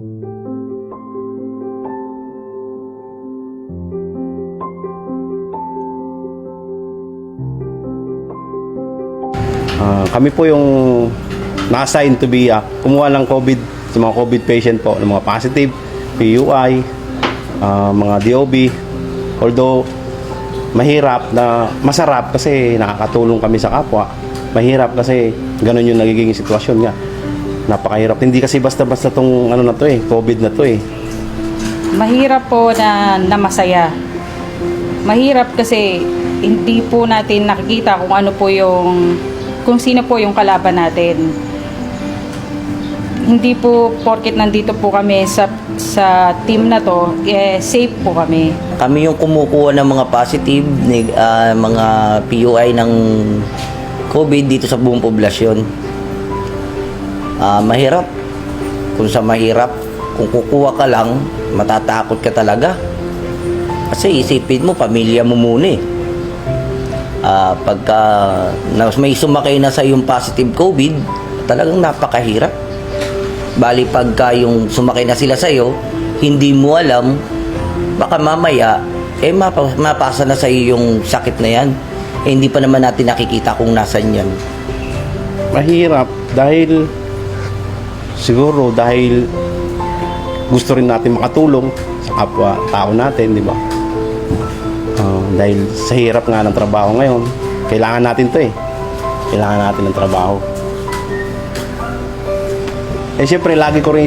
Ah, kami po yung na-assign to be ah, kumuha ng COVID sa mga COVID patient po, ng mga positive, PUI, ah, mga DOB. Although mahirap na masarap kasi nakakatulong kami sa kapwa. Mahirap kasi ganun yung nagiging sitwasyon nga. Napakahirap. Hindi kasi basta-basta tong ano na to eh, COVID na to eh. Mahirap po na, na masaya. Mahirap kasi hindi po natin nakikita kung ano po yung kung sino po yung kalaban natin. Hindi po porket nandito po kami sa sa team na to, eh, safe po kami. Kami yung kumukuha ng mga positive, ah, mga PUI ng COVID dito sa buong poblasyon. Ah, mahirap. Kung sa mahirap, kung kukuha ka lang, matatakot ka talaga. Kasi isipin mo, pamilya mo muna eh. Ah, pagka na, may sumakay na sa yung positive COVID, talagang napakahirap. Bali pagka yung sumakay na sila sa'yo, hindi mo alam, baka mamaya, eh mapa, mapasa na sa'yo yung sakit na yan. Eh, hindi pa naman natin nakikita kung nasan yan. mahirap dahil siguro dahil gusto rin natin makatulong sa kapwa tao natin, di ba? Ah, dahil sa hirap nga ng trabaho ngayon, kailangan natin to eh. Kailangan natin ng trabaho. Eh syempre, lagi ko rin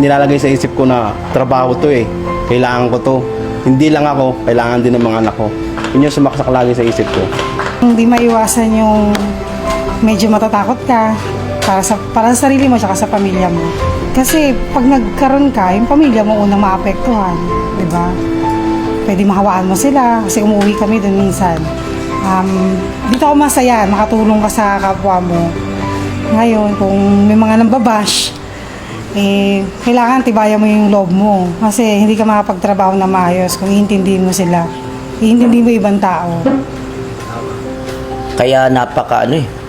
nilalagay sa isip ko na trabaho to eh. Kailangan ko to. Hindi lang ako, kailangan din ng mga anak ko. Yun yung sumaksak lagi sa isip ko. Hindi maiwasan yung medyo matatakot ka para sa, para sa sarili mo at sa pamilya mo. Kasi pag nagkaroon ka, yung pamilya mo unang maapektuhan. di ba? Pwede mahawaan mo sila kasi umuwi kami dun minsan. Um, dito ako masaya, makatulong ka sa kapwa mo. Ngayon, kung may mga nambabash, eh, kailangan tibayan mo yung loob mo. Kasi hindi ka makapagtrabaho na maayos kung iintindihin mo sila. Iintindihin mo ibang tao. Kaya napaka ano eh,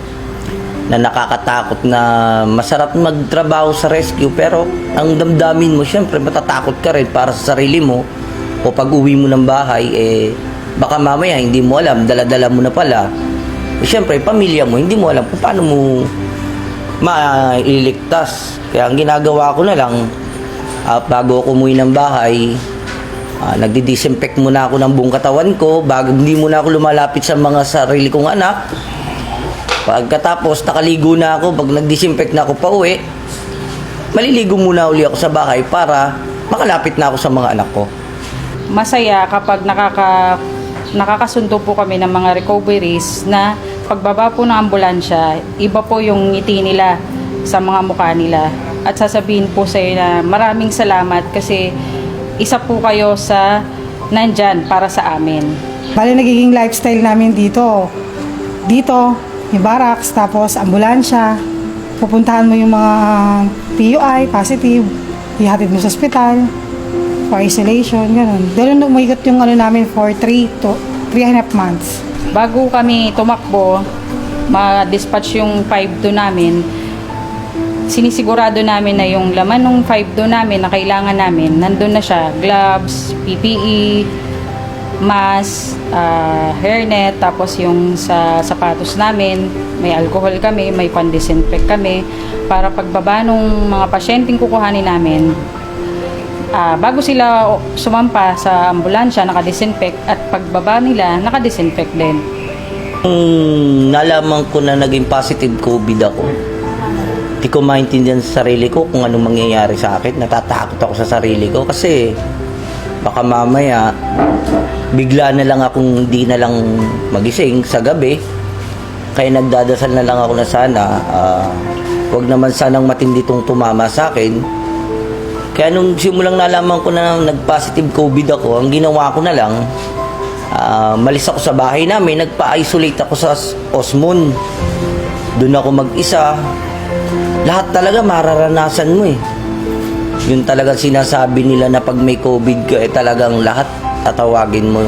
na nakakatakot na masarap magtrabaho sa rescue pero ang damdamin mo syempre matatakot ka rin para sa sarili mo. O pag uwi mo ng bahay eh baka mamaya hindi mo alam daladala mo na pala. Eh, syempre pamilya mo hindi mo alam kung paano mo mailigtas kaya ang ginagawa ko na lang ah, bago ako umuwi ng bahay Ah, nagdi-disinfect muna ako ng buong katawan ko. Bago hindi muna ako lumalapit sa mga sarili kong anak. Pagkatapos nakaligo na ako, pag nag-disinfect na ako pa uwi, maliligo muna uli ako sa bahay para makalapit na ako sa mga anak ko. Masaya kapag nakaka nakakasundo po kami ng mga recoveries na pagbaba po ng ambulansya, iba po yung ngiti nila sa mga mukha nila. At sasabihin po sa na maraming salamat kasi isa po kayo sa nandyan para sa amin. Bali, nagiging lifestyle namin dito. Dito, yung barracks, tapos ambulansya. Pupuntahan mo yung mga PUI, positive. Ihatid mo sa ospital. For isolation, ganun. Nung umikot yung ano namin for 3 to 3 and a half months. Bago kami tumakbo, ma-dispatch yung 5 do namin, sinisigurado namin na yung laman ng 5 do namin na kailangan namin, nandun na siya. Gloves, PPE, mask, ah, hairnet, tapos yung sa sapatos namin, may alcohol kami, may pan-disinfect kami, para pagbaba nung mga pasyenteng kukuhanin namin, ah, bago sila sumampa sa ambulansya, naka-disinfect, at pagbaba nila, naka-disinfect din. Nung nalaman ko na naging positive COVID ako, di ko maintindihan sa sarili ko kung anong mangyayari sa akin. Natatakot ako sa sarili ko kasi baka mamaya bigla na lang akong hindi na lang magising sa gabi. Kaya nagdadasal na lang ako na sana ah, wag naman sanang matindi tong tumama sa akin. Kaya nung simulang nalaman ko na nag-positive COVID ako, ang ginawa ko na lang, ah, malis ako sa bahay namin, nagpa-isolate ako sa Osmon. Doon ako mag-isa. Lahat talaga mararanasan mo eh. Yun talaga sinasabi nila na pag may COVID ka, eh talagang lahat tatawagin mo.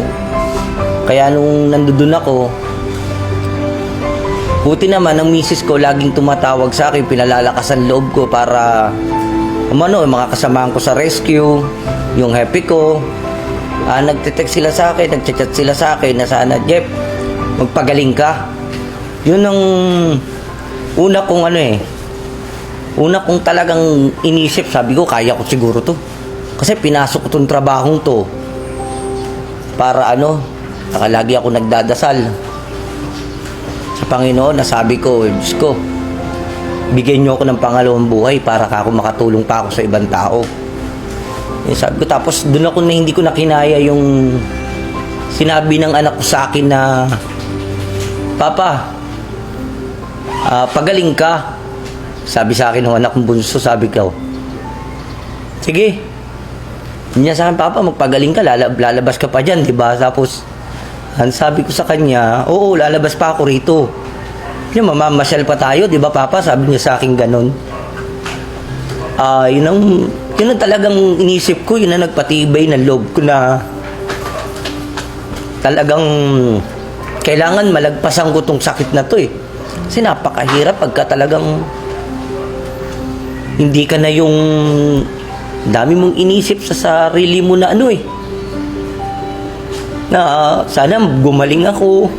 Kaya nung nandoon ako, buti naman ang misis ko laging tumatawag sa akin, pinalalakas ang loob ko para umano, yung mga kasamahan ko sa rescue, yung happy ko, ah, nagtitext sila sa akin, nagchat sila sa akin na sana, Jeff, magpagaling ka. Yun ang una kong ano eh, una kong talagang inisip, sabi ko, kaya ko siguro to. Kasi pinasok ko tong trabahong to para ano, saka lagi ako nagdadasal sa Panginoon na sabi ko, Diyos ko, bigyan niyo ako ng pangalawang buhay para ako makatulong pa ako sa ibang tao. Eh, sabi ko, tapos doon ako na hindi ko na kinaya yung sinabi ng anak ko sa akin na, Papa, ah, pagaling ka. Sabi sa akin ng anak kong bunso, sabi ko, sige, niya sa akin, Papa, magpagaling ka, lalab- lalabas ka pa dyan, di ba? Tapos, ang sabi ko sa kanya, oo, lalabas pa ako rito. Yung mamamasyal pa tayo, di ba, Papa? Sabi niya sa akin ganun. Ah, yun ang, yun ang talagang inisip ko, yun ang nagpatibay ng loob ko na talagang kailangan malagpasan ko tong sakit na to eh. Kasi napakahirap pagka talagang hindi ka na yung dami mong inisip sa sarili mo na ano eh. Na sana gumaling ako.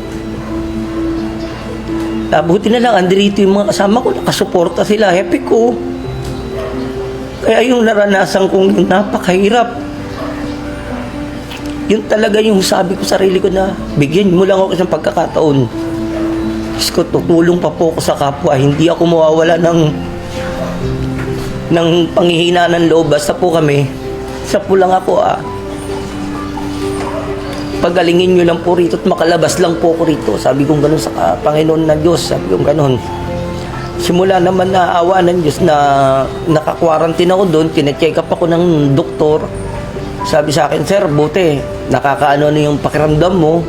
Ah, buti na lang, andito yung mga kasama ko, nakasuporta sila, happy ko. Kaya yung naranasan kong yung napakahirap, yun talaga yung sabi ko sa sarili ko na bigyan mo lang ako ng pagkakataon. Diyos ko, tutulong pa po ako sa kapwa. Hindi ako mawawala ng ng panghihina ng loob. Basta po kami, sa po lang ako ah. Pagalingin nyo lang po rito at makalabas lang po ako rito. Sabi kong ganun sa ah, Panginoon na Diyos. Sabi kong ganun. Simula naman na awa ng Diyos na naka-quarantine ako doon, kine-check up ako ng doktor. Sabi sa akin, Sir, buti, nakakaano na yung pakiramdam mo.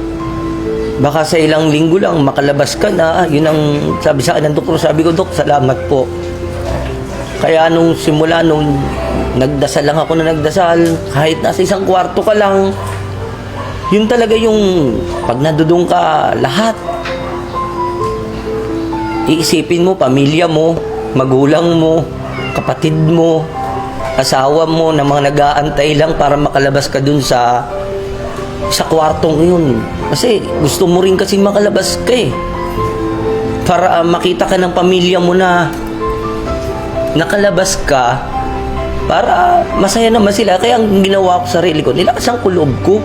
Baka sa ilang linggo lang makalabas ka na. Yun ang sabi sa akin ng doktor. Sabi ko, Dok, salamat po. Kaya nung simula nung nagdasal lang ako na nagdasal, kahit nasa isang kwarto ka lang, yun talaga yung pag nadudong ka lahat. Iisipin mo, pamilya mo, magulang mo, kapatid mo, asawa mo na mga nag-aantay lang para makalabas ka dun sa sa kwartong yun. Kasi gusto mo rin kasi makalabas ka eh. Para ah, makita ka ng pamilya mo na nakalabas ka para masaya naman sila. Kaya ang ginawa ko sa sarili ko, nilakasan ko loob ko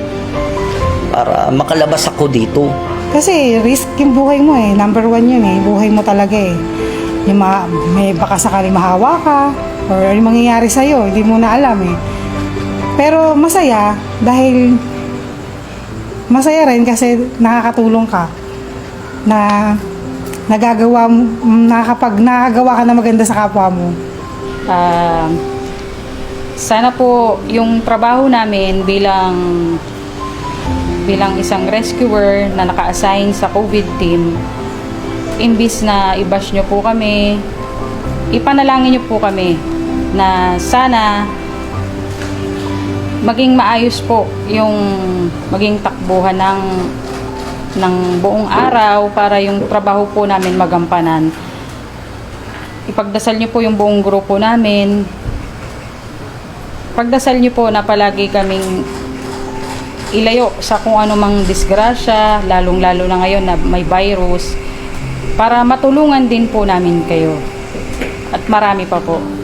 para makalabas ako dito. Kasi risk yung buhay mo eh. Number one yun eh. Buhay mo talaga eh. Yung ma- may baka sakali mahawa ka or yung mangyayari sa'yo, hindi mo na alam eh. Pero masaya dahil masaya rin kasi nakakatulong ka na nagagawa nakakapag nakagawa ka na maganda sa kapwa mo. Ah, sana po yung trabaho namin bilang bilang isang rescuer na naka-assign sa COVID team, imbis na i-bash nyo po kami, ipanalangin nyo po kami na sana maging maayos po yung maging takbuhan ng ng buong araw para yung trabaho po namin magampanan. Ipagdasal niyo po yung buong grupo namin. Pagdasal niyo po na palagi kaming ilayo sa kung ano mang disgrasya, lalong-lalo na ngayon na may virus, para matulungan din po namin kayo. At marami pa po.